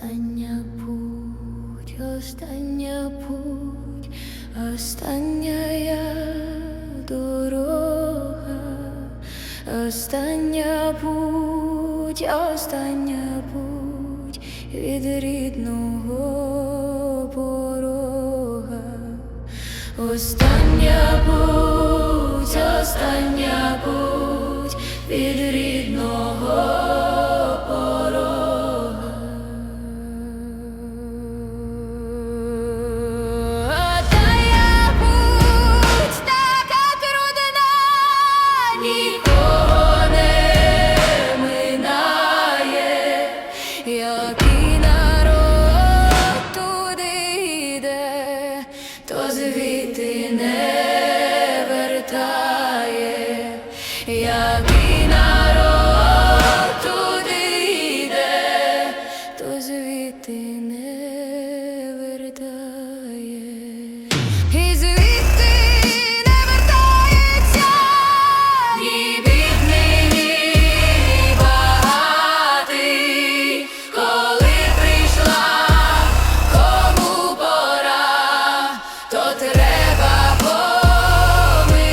Остання путь, остання путь, остання дорога, остання путь, остання путь від рідного порога, остання путь, остання путь від рідного. То треба помирати,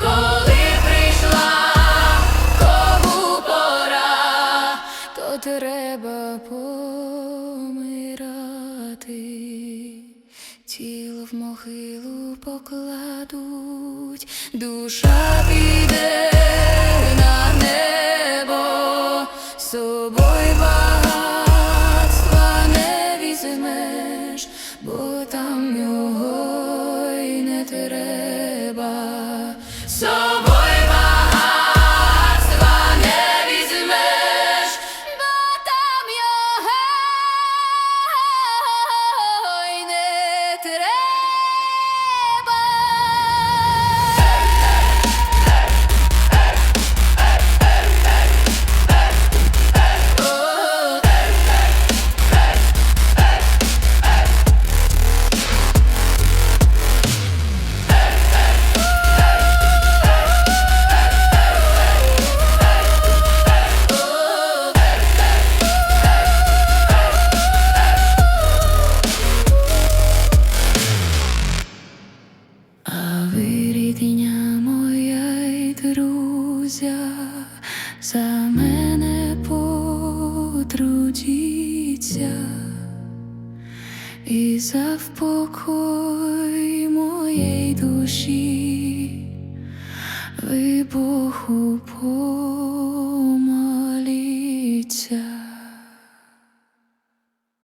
коли прийшла кому пора, то треба помирати. Тіло в могилу покладуть, душа піде на небо, собою багатства не візьмеш, бо там його ви, рідня моя й друзя, за мене потрудіться. Душі, ви Богу